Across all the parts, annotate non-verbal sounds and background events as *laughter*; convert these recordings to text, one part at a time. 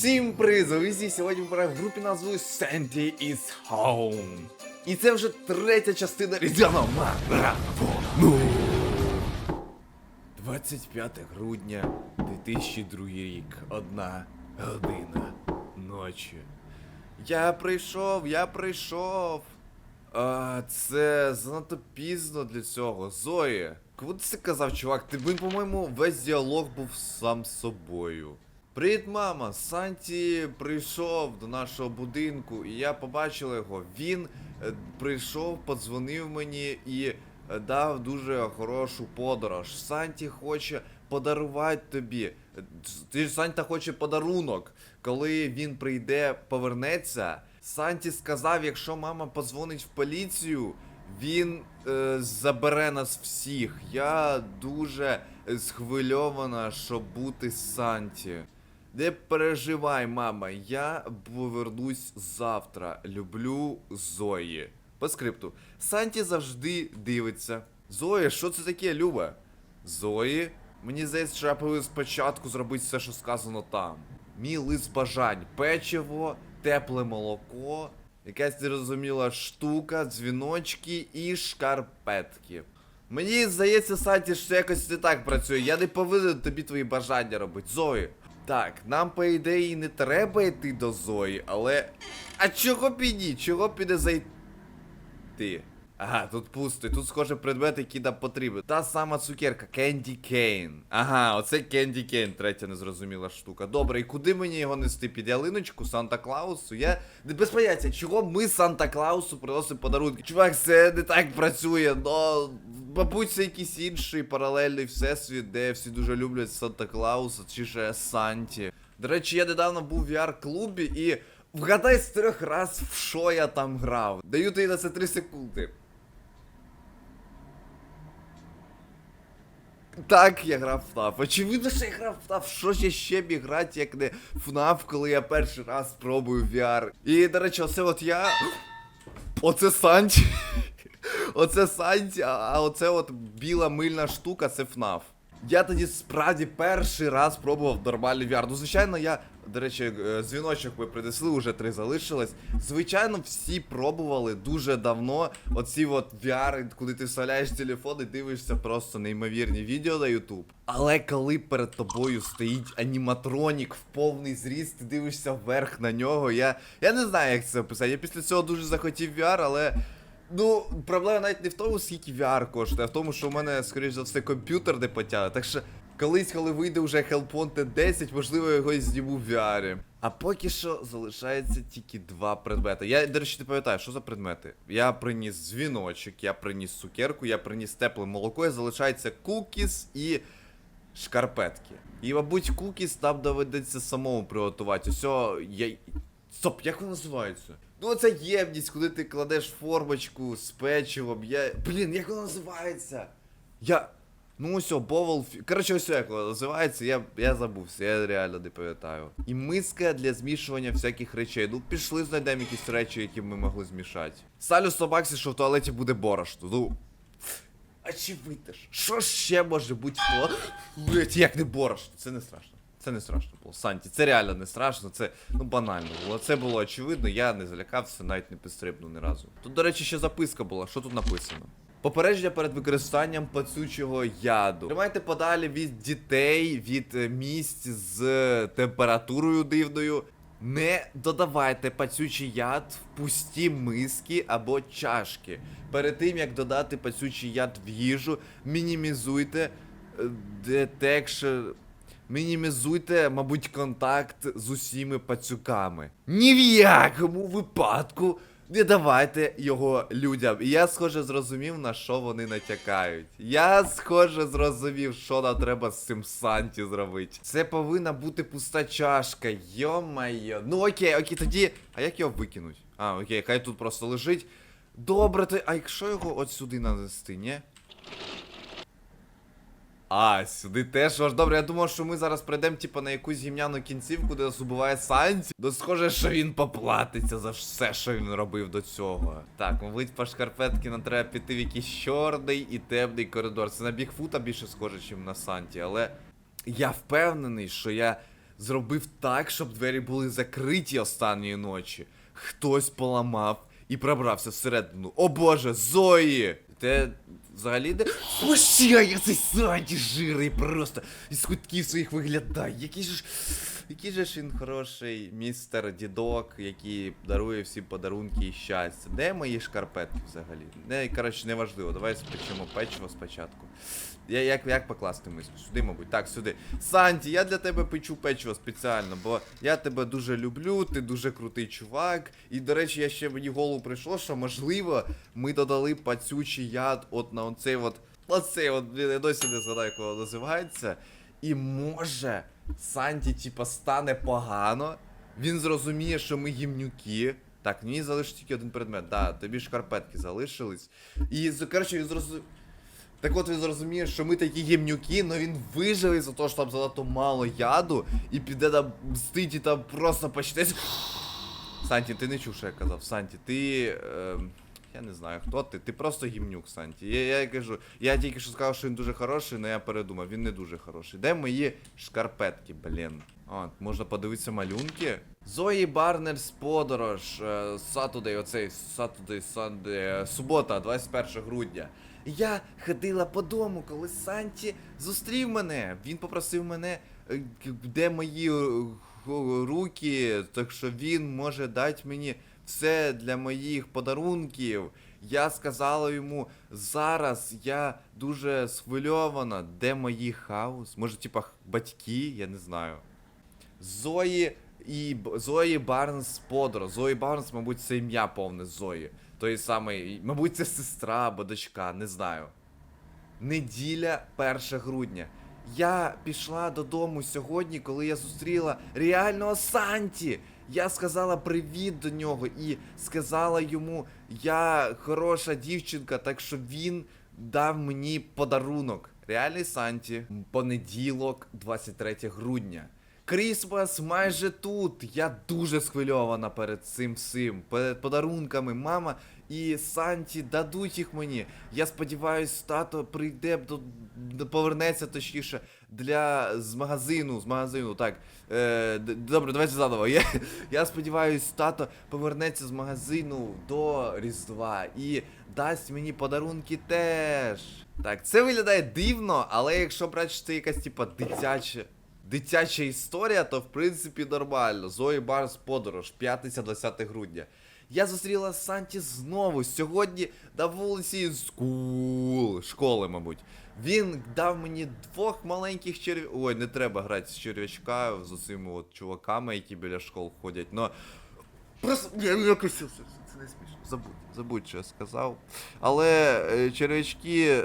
Всім привіт! Сьогодні ми в групі назвою Sandy is Home. І це вже третя частина різдвяного марафону. 25 грудня 2002 рік. Одна година ночі. Я прийшов, я прийшов. А, це занадто пізно для цього. Зої, кому ти це казав, чувак? Ти по-моєму, весь діалог був сам собою. Привіт, мама! Санті прийшов до нашого будинку, і я побачила його. Він е, прийшов, подзвонив мені і е, дав дуже хорошу подорож. Санті хоче подарувати тобі. Е, Ти ж Санта хоче подарунок. Коли він прийде, повернеться. Санті сказав, якщо мама подзвонить в поліцію, він е, забере нас всіх. Я дуже схвильована, щоб бути Санті. Не переживай, мама, я повернусь завтра. Люблю Зої. По скрипту. Санті завжди дивиться. Зоя, що це таке, Люба? Зої? Мені здається, що я повинен спочатку зробити все, що сказано там. Мій лист бажань. Печиво, тепле молоко, якась нерозуміла штука, дзвіночки і шкарпетки. Мені здається, Санті, що якось не так працює. Я не повинен тобі твої бажання робити. Зої. Так, нам, по ідеї, не треба йти до Зої, але. А чого піді? Чого піде зайти? Ага, тут пусто. Тут, схоже, предмет, який нам потрібен. Та сама цукерка, Кенді Кейн. Ага, оце Кенді Кейн, третя незрозуміла штука. Добре, і куди мені його нести? Під ялиночку, Санта Клаусу? Я без поняття, чого ми Санта Клаусу приносимо подарунки. Чувак, це не так працює, но. Мабуть, це якийсь інший паралельний всесвіт, де всі дуже люблять Санта Клауса чи ще Санті. До речі, я недавно був в VR-клубі і вгадай з трьох раз, в що я там грав. Даю тобі на це 3 секунди. Так, я грав в FNAF. Очевидно, що я грав в FNAF. Що ж я ще міг грати, як не FNAF, коли я перший раз пробую VR. І, до речі, оце от я. Оце Санті. *laughs* Оце Санті, а оце от біла мильна штука, це FNAF. Я тоді справді перший раз пробував нормальний VR. Ну, звичайно, я. До речі, е, дзвіночок ви принесли, уже три залишилось. Звичайно, всі пробували дуже давно оці от VR, куди ти вставляєш телефон і дивишся просто неймовірні відео на YouTube. Але коли перед тобою стоїть аніматронік в повний зріст, ти дивишся вверх на нього. Я, я не знаю, як це описати. Я після цього дуже захотів VR, але. Ну, проблема навіть не в тому, скільки VR коштує, а в тому, що в мене, скоріш за все, комп'ютер не потягне. Так що колись, коли вийде вже Hellpoint 10, можливо, його і зніму в VR. А поки що залишається тільки два предмети. Я, до речі, не пам'ятаю, що за предмети. Я приніс дзвіночок, я приніс цукерку, я приніс тепле молоко, і залишається кукіс і шкарпетки. І, мабуть, кукіс нам доведеться самому приготувати. Усьо, я. Стоп, як воно називається? Ну це ємність, куди ти кладеш формочку з печивом. Я. Блін, як воно називається? Я. Ну ось, бовл. Коротше, ось як називається, я, я забувся, я реально не пам'ятаю. І миска для змішування всяких речей. Ну, пішли, знайдемо якісь речі, які ми могли змішати. Салю 100 баксів, що в туалеті буде борошно. Ну. Очевидно ж. Що ще може бути в туалеті, як не борошно? Це не страшно. Це не страшно було. Санті, це реально не страшно, це ну банально було. Це було очевидно, я не залякався, навіть не підстрибнув ні разу. Тут, до речі, ще записка була. Що тут написано? Попередження перед використанням пацючого яду. Тримайте подалі від дітей, від е, місць з е, температурою дивною. Не додавайте пацючий яд в пусті миски або чашки. Перед тим як додати пацючий яд в їжу, мінімізуйте е, детекшн. Мінімізуйте, мабуть, контакт з усіми пацюками. Ні в якому випадку не давайте його людям. І я, схоже, зрозумів, на що вони натякають. Я, схоже, зрозумів, що нам треба з цим Санті зробити. Це повинна бути пуста чашка. Йо-майо. Ну окей, окей, тоді. А як його викинуть? А, окей, хай тут просто лежить. Добре, то. А якщо його от сюди нанести, ні? А, сюди теж аж добре. Я думав, що ми зараз прийдемо, типу, на якусь гімняну кінцівку, де нас убиває Санті. Ну, схоже, що він поплатиться за все, що він робив до цього. Так, мабуть, по шкарпетки нам треба піти в якийсь чорний і темний коридор. Це на Бігфута більше схоже, ніж на Санті, але я впевнений, що я зробив так, щоб двері були закриті останньої ночі. Хтось поламав і пробрався всередину. О боже, Зої! Те взагалі де. Поща, я цей Санті жирий просто із кутків своїх виглядає. Який ж. Який же ж він хороший містер дідок, який дарує всі подарунки і щастя. Де мої шкарпетки взагалі? Не, коротше, неважливо. Давай спечемо печиво спочатку. Я, як, як покласти миску? Сюди, мабуть. Так, сюди. Санті, я для тебе печу печиво спеціально, бо я тебе дуже люблю, ти дуже крутий чувак. І, до речі, я ще мені голову прийшло, що можливо ми додали пацючий яд от на оцей от. Оцей от, я досі не згадаю, як воно називається. І може Санті, типа, стане погано. Він зрозуміє, що ми гімнюки. Так, мені залишиться тільки один предмет. Да, тобі шкарпетки залишились. І, коротше, він зрозумів. Так от він зрозуміє, що ми такі гімнюки, але він виживе за те, що там занадто мало яду, і піде там мстить і там просто почне. Санті, ти не чув, що я казав. Санті, ти. Е, я не знаю, хто ти. Ти просто гімнюк, Санті. Я, я кажу, я тільки що сказав, що він дуже хороший, але я передумав, він не дуже хороший. Де мої шкарпетки, блін? А, можна подивитися малюнки. Зої Барнерс подорож. Сатудей, оцей Сатудей, Сандей, субота, 21 грудня. Я ходила по дому, коли Санті зустрів мене. Він попросив мене, е, де мої е, руки, так що він може дати мені все для моїх подарунків. Я сказала йому, зараз я дуже схвильована, де мої хаус? Може, типа батьки, я не знаю. Зої і Зої Барнс Подро. Зої Барнс, мабуть, це ім'я повне Зої. Той самий, мабуть, це сестра або дочка, не знаю. Неділя 1 грудня. Я пішла додому сьогодні, коли я зустріла реального Санті. Я сказала привіт до нього і сказала йому, я хороша дівчинка, так що він дав мені подарунок. Реальний Санті. Понеділок, 23 грудня. Крісмас майже тут. Я дуже схвильована перед цим всім, перед подарунками. Мама і Санті дадуть їх мені. Я сподіваюсь, тато прийде до- повернеться точніше для з магазину. З магазину, так. Е, добре, давайте заново. Я, я сподіваюсь, тато повернеться з магазину до Різдва і дасть мені подарунки теж. Так, це виглядає дивно, але якщо брати, що це якась типа дитяча. Дитяча історія, то в принципі нормально. Зої Барс подорож, п'ятниця 20 грудня. Я зустріла Санті знову сьогодні на вулиці скул школи, мабуть. Він дав мені двох маленьких черв... Ой, не треба грати з черв'ячка з усіми от чуваками, які біля школ ходять. Но просто я це, це, це не смішно. Забудь, забудь, що я сказав. Але е, черв'ячки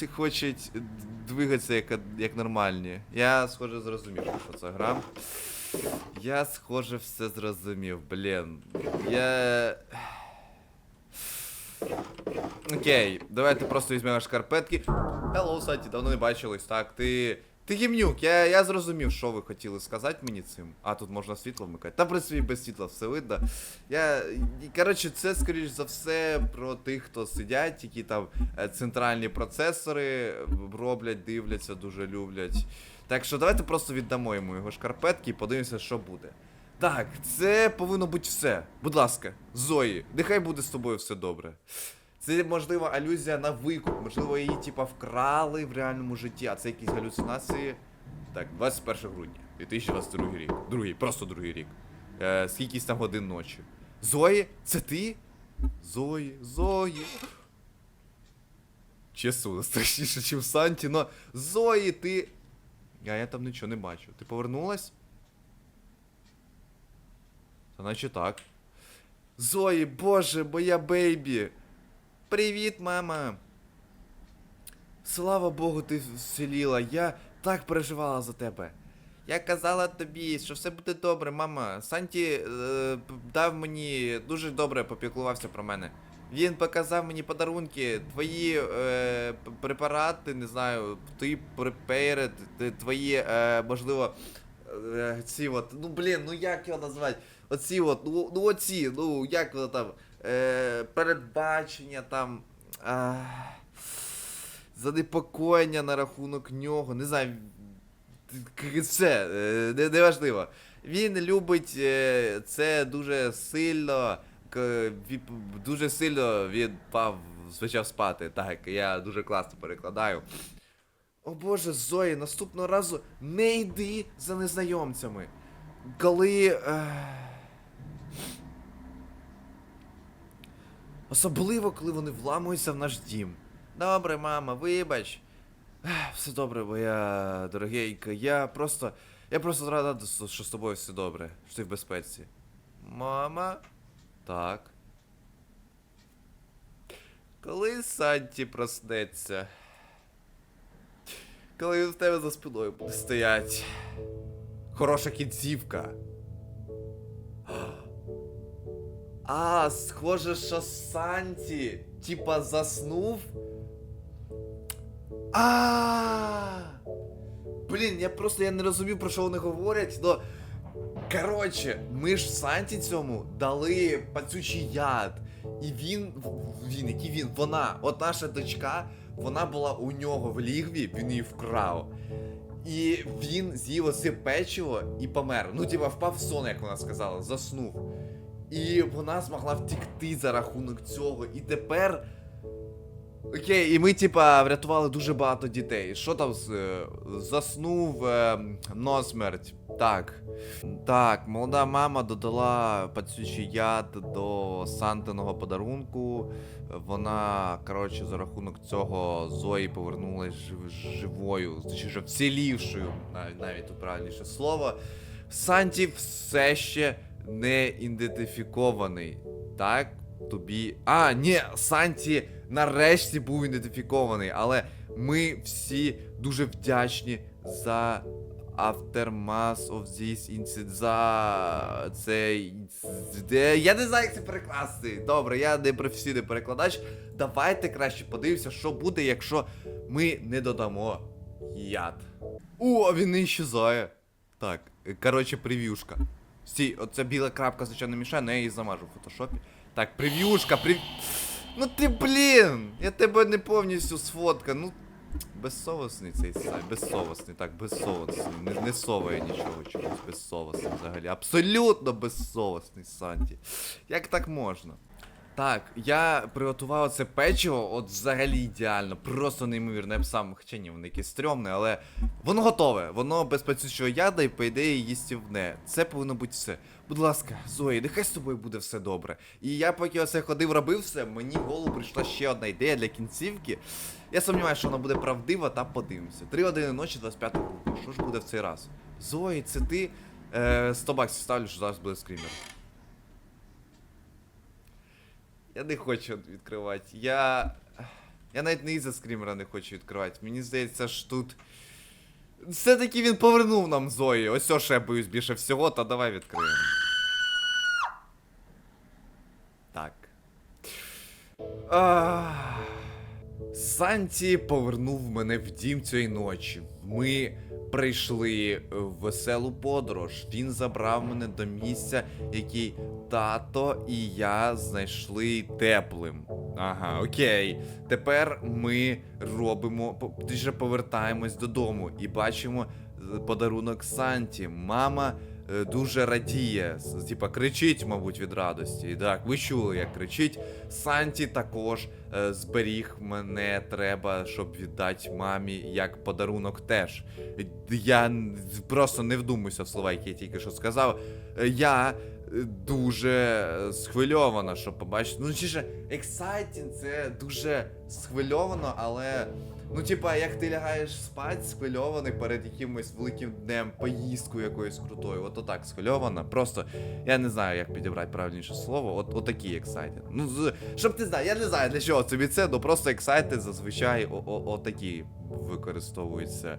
ці хочуть двигатися як, як нормальні. Я, схоже, зрозумів, що це гра. Я, схоже, все зрозумів, блін. Я. Окей, давайте просто візьмемо шкарпетки. Hello, Саті, давно не бачились, так, ти. Ти гімнюк, я, я зрозумів, що ви хотіли сказати мені цим. А, тут можна світло вмикати. Та в принципі без світла все видно. Я. Коротше, це скоріш за все про тих, хто сидять, які там е, центральні процесори роблять, дивляться, дуже люблять. Так що давайте просто віддамо йому його шкарпетки і подивимося, що буде. Так, це повинно бути все. Будь ласка, Зої, нехай буде з тобою все добре. Це можливо алюзія на викуп, можливо, її типа вкрали в реальному житті, а це якісь галюцинації. Так, 21 грудня, 2022 рік. Другий, просто другий рік. Е, скількись там годин ночі. Зої, це ти? Зої, Зої. Чесно, страшніше, ніж Санті, но Зої, ти. А я там нічого не бачу. Ти повернулась? Та наче так. Зої, боже, моя бейбі. Привіт, мама. Слава Богу, ти вціліла. Я так переживала за тебе. Я казала тобі, що все буде добре, мама. Санті е, дав мені дуже добре попіклувався про мене. Він показав мені подарунки, твої е, препарати, не знаю, твої препейри, твої, е, можливо, е, ці от, ну блін, ну як його назвати? Оці от, ну, ну оці, ну як воно там, е, передбачення там. А, занепокоєння на рахунок нього. Не знаю. Все, е, не- неважливо. Він любить е, це дуже сильно. Дуже сильно він пав, почав спати. Так, я дуже класно перекладаю. О боже, Зої, наступного разу не йди за незнайомцями. Коли. Е... Особливо, коли вони вламуються в наш дім. Добре, мама, вибач. Все добре, моя дорогенька. Я просто. Я просто рада, що з тобою все добре, що ти в безпеці. Мама? Так. Коли Санті проснеться? Коли він в тебе за спиною буде стоять. Хороша кінцівка. А, схоже, що Санті, типа, заснув. А. Блін, я просто я не розумів, про що вони говорять, но. Коротше, ми ж Санті цьому дали пацючий яд. І він. Він, який він, вона, от наша дочка, вона була у нього в лігві, він її вкрав. І він з'їв оце печиво і помер. Ну, типа, впав в сон, як вона сказала, заснув. І вона змогла втікти за рахунок цього. І тепер. Окей, і ми, типа, врятували дуже багато дітей. Що там з. е, Заснув е, насмерть. Так. Так, молода мама додала пацючий яд до Сантиного подарунку. Вона, коротше, за рахунок цього Зої повернулась жив, живою, точніше вцілівшою, навіть, навіть правильніше слово. Санті все ще не ідентифікований. Так? Тобі. А, ні, Санті нарешті був ідентифікований, але ми всі дуже вдячні за Aftermath of this incident, за цей. Я не знаю, як це перекласти. Добре, я не професійний перекладач. Давайте краще подивимося, що буде, якщо ми не додамо яд. О, він не іщезає. Так, е, коротше, прев'юшка. Стій, оця біла крапка, звичайно, мішає, але я її замажу в фотошопі. Так, прев'юшка, прев... Ну ти, блін! Я тебе не повністю сфотка, ну. Безсовісний цей сайт, безсовісний, так, безсовісний. Не, не соває нічого чогось, безсовісний взагалі. Абсолютно безсовісний Санті. Як так можна? Так, я приготував це печиво, от взагалі ідеально, просто неймовірно. Я б сам, хоча ні, воно якесь стрьомне, але воно готове, воно без пацючого яда і по ідеї їстівне. Це повинно бути все. Будь ласка, Зої, нехай з тобою буде все добре. І я поки оце ходив, робив все, мені в голову прийшла ще одна ідея для кінцівки. Я сумніваюся, що вона буде правдива, та подивимося. Три години ночі, 25 грудня. Що ж буде в цей раз? Зої, це ти. Е, 100 баксів ставлю, що зараз буде скрімер. Я не хочу відкривати. Я. Я навіть не із-за скрімера не хочу відкривати. Мені здається, що тут. Все-таки він повернув нам Зої. Ось що я боюсь більше всього, та давай відкриємо. Так. Ах. Санті повернув мене в дім цієї ночі. Ми прийшли в веселу подорож. Він забрав мене до місця, який тато і я знайшли теплим. Ага, окей. Тепер ми робимо, по- повертаємось додому і бачимо е, подарунок Санті. Мама е, дуже радіє, типа кричить, мабуть, від радості. І так, ви чули, як кричить. Санті також е, зберіг мене, треба, щоб віддати мамі як подарунок теж. Я просто не вдумуюся в слова, які я тільки що сказав. Е, Я е, дуже е, схвильована, щоб побачити. Ну, чи ж exciting, це дуже схвильовано, але. Ну, типа, як ти лягаєш спать, схвильований перед якимось великим днем, поїздкою якоюсь крутою. От отак схвильована. Просто я не знаю, як підібрати правильніше слово. От отакі excited. Ну, з- щоб ти знав, я не знаю для чого тобі це, ну просто excited зазвичай отакі використовуються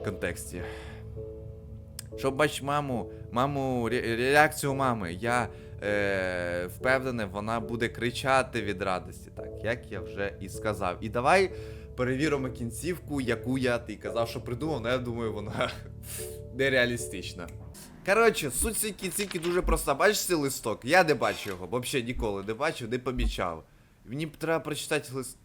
в контексті. Щоб бач маму, маму, ре- реакцію мами, я е, впевнений, вона буде кричати від радості, так, як я вже і сказав. І давай перевіримо кінцівку, яку я ти казав, що придумав, але я думаю, вона *laughs* нереалістична. Коротше, суть цієї кінцівки дуже проста. Бачиш цей листок? Я не бачу його, взагалі ніколи не бачив, не помічав. Мені треба прочитати лист.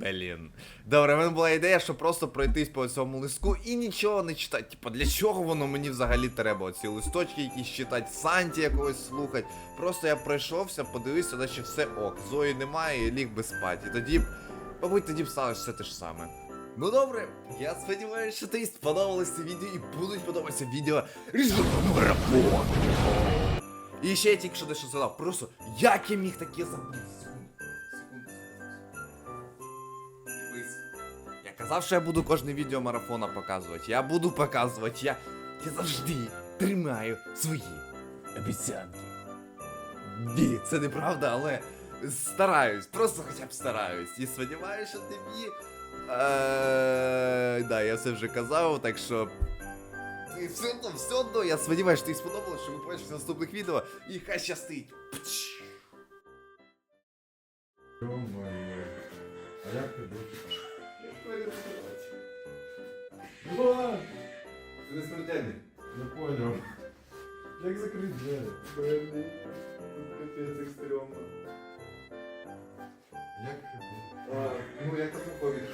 Блін. Добре, в мене була ідея, що просто пройтись по цьому листку і нічого не читати. Типа, для чого воно мені взагалі треба? Оці листочки якісь читати, Санті якогось слухати. Просто я пройшовся, подивився, наче все ок. Зої немає і ліг би спати. І тоді, мабуть, тоді б сталося все те ж саме. Ну добре, я сподіваюся, що тобі сподобалось це відео і будуть подобатися відео марафон. І ще я тільки що дещо згадав, просто як я міг таке забути? Казав, що я буду кожне відео марафона показувати. Я буду показувати, я, я завжди тримаю свої обіцянки. Ні, це неправда, але стараюсь, просто хоча б стараюсь. І сподіваюся, що тобі. Е, да, я все вже казав, так що. І все одно, все одно, я сподіваюся, що тобі сподобалось, що ми побачимося в наступних відео. І хай щастить. Пч. Ё-моё. А як ти будеш? Ти не смертельний. Не поняв. Як закрити двері? Капець, як стрьомно. Як? Ну, як так виходить?